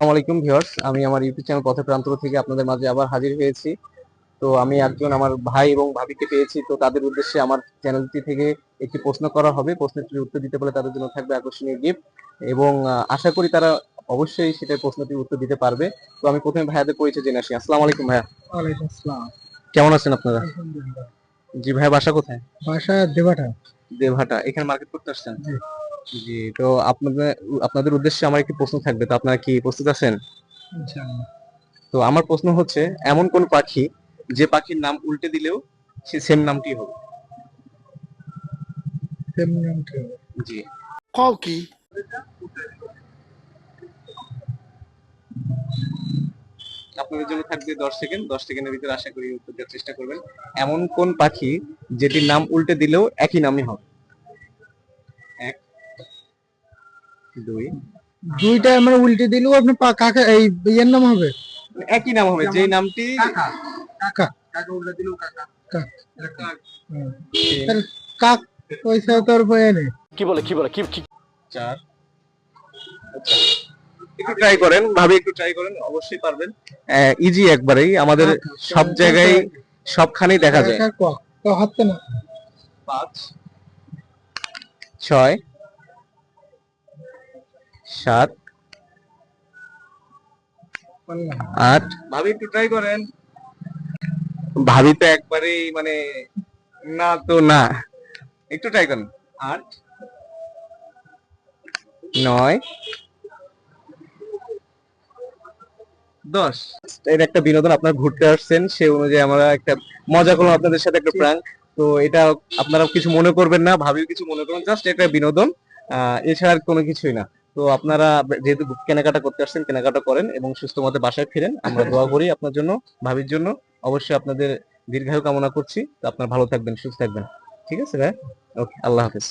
আসসালামু আলাইকুম ভিউয়ার্স আমি আমার ইউটিউব চ্যানেল পথে প্রান্তর থেকে আপনাদের মাঝে আবার হাজির হয়েছি। তো আমি একজন আমার ভাই এবং ভাবিকে পেয়েছি তো তাদের উদ্দেশ্যে আমার চ্যানেলটি থেকে একটি প্রশ্ন করা হবে। প্রশ্নটির উত্তর দিতে পারলে তাদের জন্য থাকবে আকর্ষণীয় গিফট এবং আশা করি তারা অবশ্যই সেটার প্রশ্নটির উত্তর দিতে পারবে। তো আমি প্রথমে ভাইয়াদের পরিচয় জেনে আসি। আসসালামু আলাইকুম ভাইয়া। ওয়ালাইকুম আসসালাম। কেমন আছেন আপনারা? জি ভাইয়া বাসা কোথায়? বাসা দেবাটা দেবহাটা এখানে মার্কেট করতে আসছেন? জি। তো আপনাদের আপনাদের উদ্দেশ্যে আমার একটি প্রশ্ন থাকবে তো আপনারা কি প্রস্তুত আছেন? তো আমার প্রশ্ন হচ্ছে এমন কোন পাখি যে পাখির নাম উল্টে দিলেও সে সেম নামটি হবে? তেমনি নামটি হবে। জি। কও কি? আপনাদের জন্য থাকবে দশ সেকেন্ড দশ সেকেন্ডের ভিতরে আশা করি উত্তর দেওয়ার চেষ্টা করবেন। এমন কোন পাখি যেটির নাম উল্টে দিলেও একই নামই হবে? দুই। দুইটা আমরা উল্টে দিলেও আপনি কাকা এই ইয়ের নাম হবে? মানে একই নাম হবে যেই নামটি কাকা। কাকে। উল্টে দিলেও কাকা। কাক। হুম। তিন, তাহলে কাক পয়সা তোর বয়ে নেই কি বলে কি বলে কি কি? চার। আচ্ছা। একটু ট্রাই করেন ভাবি একটু ট্রাই করেন অবশ্যই পারবেন। ইজি একবারেই। আমাদের সব জায়গায় সবখানেই দেখা যায়। তো হাতে না। পাঁচ। ছয়। সাত। আট। ভাবি একটু ট্রাই করেন। ভাবি তো একবারেই মানে না তো না। একটু ট্রাই করেন। আট। নয়। দশ। এর একটা বিনোদন আপনারা ঘুরতে আসছেন সে অনুযায়ী আমরা একটা মজা করলাম আপনাদের সাথে একটা প্র্যাঙ্ক তো এটা আপনারা কিছু মনে করবেন না ভাবিও কিছু মনে করবেন জাস্ট একটা বিনোদন। আহ, এছাড়া আর কোনো কিছুই না। তো আপনারা যেহেতু কেনাকাটা করতে আসছেন, কেনাকাটা করেন এবং সুস্থ মতে বাসায় ফিরেন, আমরা দোয়া করি আপনার জন্য, ভাবির জন্য। অবশ্যই আপনাদের দীর্ঘায়ু কামনা করছি। তো আপনারা ভালো থাকবেন, সুস্থ থাকবেন। ঠিক আছে ভাই? ওকে আল্লাহ হাফেজ।